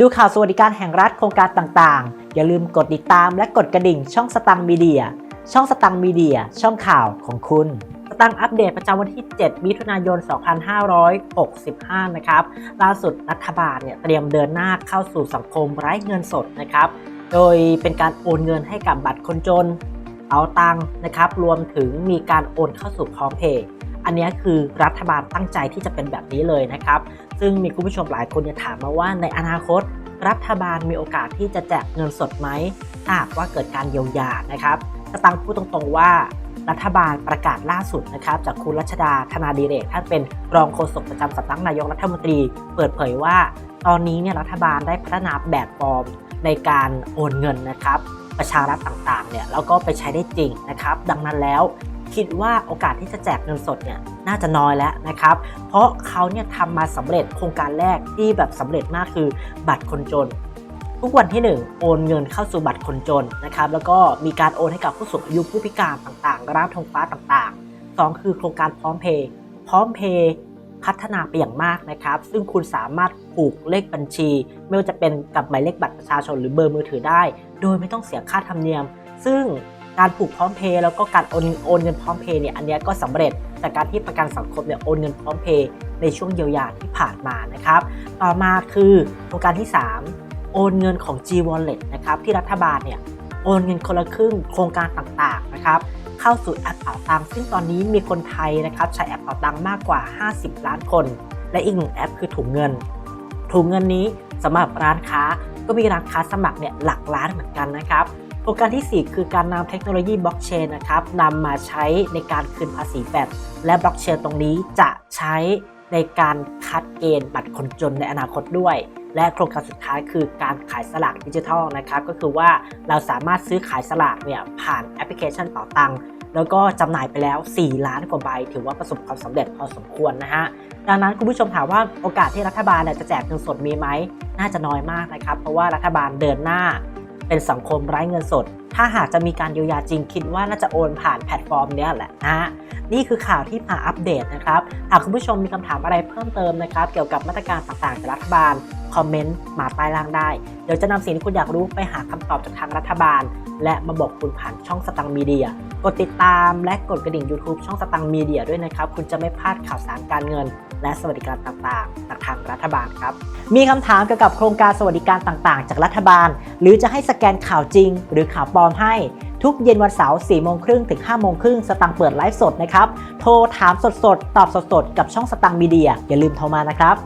ดูข่าวสวัสดิการแห่งรัฐโครงการต่างๆ อย่าลืมกดติดตามและกดกระดิ่งช่องสตังมีเดีย ช่องสตังมีเดีย ช่องข่าวของคุณสตังอัปเดตประจำวันที่ 7 มิถุนายน 2565 นะครับ ล่าสุดรัฐบาลเนี่ยเตรียมเดินหน้าเข้าสู่สังคมไร้เงินสดนะครับ โดยเป็นการโอนเงินให้กับบัตรคนจน เอาตังค์นะครับ รวมถึงมีการโอนเข้าสู่พร้อมเพย์ อันนี้คือรัฐบาลตั้งใจที่จะเป็นแบบนี้เลยนะครับ ซึ่งมีคุณผู้ชมหลายคนเนี่ยถามมาว่าในอนาคต รัฐบาลมีโอกาสที่จะแจกเงินสดไหมถ้าหากว่าเกิดการเยียวยานะครับสตังค์พูดตรงๆว่ารัฐบาลประกาศล่าสุดนะครับจากคุณรัชดาธนาดีเรกท่านเป็นรองโฆษกประจำสำนักนายกรัฐมนตรี เปิดเผยว่า ตอนนี้เนี่ยรัฐบาลได้พัฒนาแบบฟอร์มในการโอนเงินนะครับ ประชารัฐต่างๆเนี่ยแล้วก็ไปใช้ได้จริงนะครับ ดังนั้นแล้ว คิดว่าโอกาสที่จะแจกเงินสดเนี่ยน่าจะน้อยแล้วนะครับ เพราะเขาเนี่ยทำมาสำเร็จโครงการแรกที่แบบสำเร็จมากคือบัตรคนจน ทุกวันที่ 1 โอนเงินเข้าสู่บัตรคนจนนะครับแล้วก็มีการโอนให้กับผู้สูงอายุผู้พิการต่างๆร้านทงฟ้าต่างๆ 2 คือโครงการพร้อมเพย์พร้อมเพย์พัฒนาไปอย่างมากนะครับ ซึ่งคุณสามารถผูกเลขบัญชี ไม่ว่าจะเป็นกับหมายเลขบัตรประชาชนหรือเบอร์มือถือได้ โดยไม่ต้องเสียค่าธรรมเนียม ซึ่ง การผูกพร้อมเพย์แล้วก็การโอนโอนเงินพร้อมเพย์เนี่ยอันนี้ก็สำเร็จจากการที่ประกันสังคมเนี่ยโอนเงินพร้อมเพย์ในช่วงเยียวยาที่ผ่านมานะครับ ต่อมาคือโครงการที่ 3 โอนเงินของ G Wallet นะครับที่รัฐบาลเนี่ยโอนเงินคนละครึ่งโครงการต่างๆนะครับเข้าสู่แอปเป๋าตังซึ่งตอนนี้มีคนไทยนะครับใช้แอปเป๋าตังมากกว่า 50 ล้านคน และอีกหนึ่งแอปคือถุงเงิน ถุงเงินนี้สำหรับร้านค้าก็มีร้านค้าสมัครเนี่ยหลักล้านเหมือนกันนะครับ โครงการที่ 4 คือการนำเทคโนโลยีบล็อกเชนนะครับนำมาใช้ในการคืนภาษีแฟดและบล็อกเชนตรงนี้จะใช้ในการคัดเกณฑ์บัตรคนจนในอนาคตด้วย และโครงการสุดท้ายคือการขายสลากดิจิทัลนะครับก็คือว่าเราสามารถซื้อขายสลากเนี่ยผ่านแอปพลิเคชันเป๋าตังค์แล้วก็จำหน่ายไปแล้ว 4 ล้านกว่าใบ ถือว่าประสบความสำเร็จพอสมควรนะฮะ ดังนั้นคุณผู้ชมถามว่าโอกาสที่รัฐบาลจะแจกเงินสดมีไหม น่าจะน้อยมากนะครับ เพราะว่ารัฐบาลเดินหน้า เป็นสังคมไร้เงินสด ถ้าหากจะมีการเยียวยาจริงคิดว่าน่าจะโอนผ่านแพลตฟอร์มเนี้ยแหละนะฮะนี่คือข่าวที่มาอัปเดตนะครับ หากคุณผู้ชมมีคำถามอะไรเพิ่มเติมนะครับ เกี่ยวกับมาตรการต่างๆจากรัฐบาล คอมเมนต์มาใต้ล่างได้ เดี๋ยวจะนำสิ่งที่คุณอยากรู้ไปหาคำตอบจากทางรัฐบาล และมาบอกคุณผ่านช่องสตังมีเดีย กดติดตามและกดกระดิ่ง YouTube ช่องสตังมีเดียด้วยนะครับ คุณจะไม่พลาดข่าวสารการเงิน และสวัสดิการต่างๆจากทางรัฐบาลครับ มีคำถามเกี่ยวกับโครงการสวัสดิการต่างๆ จากรัฐบาล หรือจะให้สแกนข่าวจริง หรือข่าวปลอมให้ทุกเย็นวันเสาร์4โมงครึ่งถึง5โมงครึ่งสตังค์เปิดไลฟ์สดนะครับ โทรถามสดๆ ตอบสดๆ กับช่องสตังค์มีเดีย อย่าลืมโทรมานะครับ